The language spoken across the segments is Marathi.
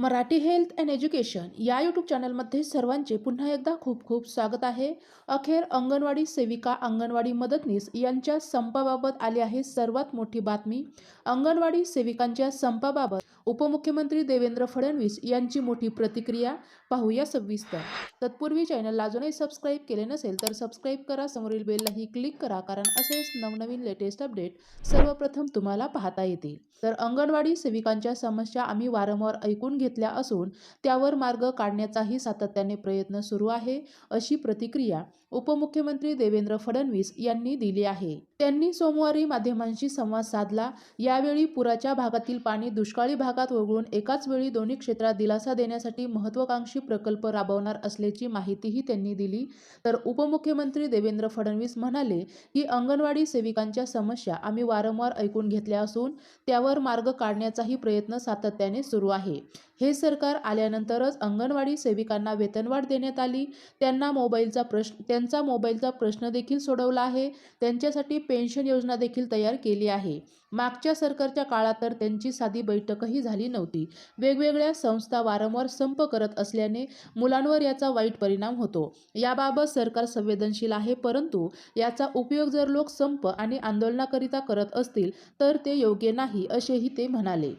मराठी हेल्थ अँड एज्युकेशन या यूट्यूब चॅनलमध्ये सर्वांचे पुन्हा एकदा खूप खूप स्वागत आहे. अखेर अंगणवाडी सेविका अंगणवाडी मदतनीस यांच्या संपाबाबत आली आहे सर्वात मोठी बातमी. अंगणवाडी सेविकांच्या संपाबाबत उपमुख्यमंत्री देवेंद्र फडणवीस यांची मोठी प्रतिक्रिया पाहूया सविस्तर. तत्पूर्वी चॅनलला अजूनही सबस्क्राईब केले नसेल तर सबस्क्राईब करा. समोरील बेललाही क्लिक करा. कारण असेच नवनवीन लेटेस्ट अपडेट सर्वप्रथम तुम्हाला पाहता येतील. तर अंगणवाडी सेविकांच्या समस्या आम्ही वारंवार ऐकून घेतल्या असून त्यावर मार्ग काढण्याचाही सातत्याने प्रयत्न सुरू आहे अशी प्रतिक्रिया उपमुख्यमंत्री देवेंद्र फडणवीस यांनी दिली आहे. त्यांनी सोमवारी माध्यमांशी संवाद साधला. यावेळी पुराच्या भागातील पाणी दुष्काळी भाग भागात वगळून एकाच वेळी दोन्ही क्षेत्रात दिलासा देण्यासाठी महत्त्वाकांक्षी प्रकल्प राबवणार असल्याची माहितीही त्यांनी दिली. तर उपमुख्यमंत्री देवेंद्र फडणवीस म्हणाले की अंगणवाडी सेविकांच्या समस्या आम्ही वारंवार ऐकून घेतल्या असून त्यावर मार्ग काढण्याचाही प्रयत्न सातत्याने सुरू आहे. हे सरकार आल्यानंतरच अंगणवाडी सेविकांना वेतनवाढ देण्यात आली. त्यांना मोबाईलचा प्रश्न त्यांचा मोबाईलचा प्रश्न देखील सोडवला आहे. त्यांच्यासाठी पेन्शन योजना देखील तयार केली आहे. मागच्या सरकारच्या काळात तर त्यांची साधी बैठकही झाली नव्हती. वेगवेगळ्या संस्था वारंवार संप करत असल्याने मुलांवर याचा वाईट परिणाम होतो. याबाबत सरकार संवेदनशील आहे परंतु याचा उपयोग जर लोक संप आणि आंदोलनाकरिता करत असतील तर ते योग्य नाही असेही ते म्हणाले.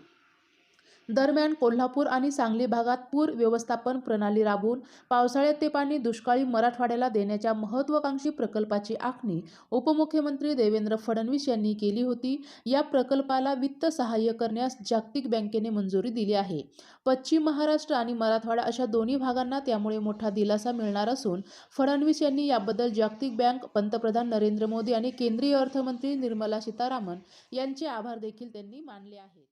दरम्यान कोल्हापूर आणि सांगली भागात पूर व्यवस्थापन प्रणाली राबवून पावसाळ्यात ते पाणी दुष्काळी मराठवाड्याला देण्याच्या महत्त्वाकांक्षी प्रकल्पाची आखणी उपमुख्यमंत्री देवेंद्र फडणवीस यांनी केली होती. या प्रकल्पाला वित्त सहाय्य करण्यास जागतिक बँकेने मंजुरी दिली आहे. पश्चिम महाराष्ट्र आणि मराठवाडा अशा दोन्ही भागांना त्यामुळे मोठा दिलासा मिळणार असून फडणवीस यांनी याबद्दल जागतिक बँक पंतप्रधान नरेंद्र मोदी आणि केंद्रीय अर्थमंत्री निर्मला सीतारामन यांचे आभार देखील त्यांनी मानले आहेत.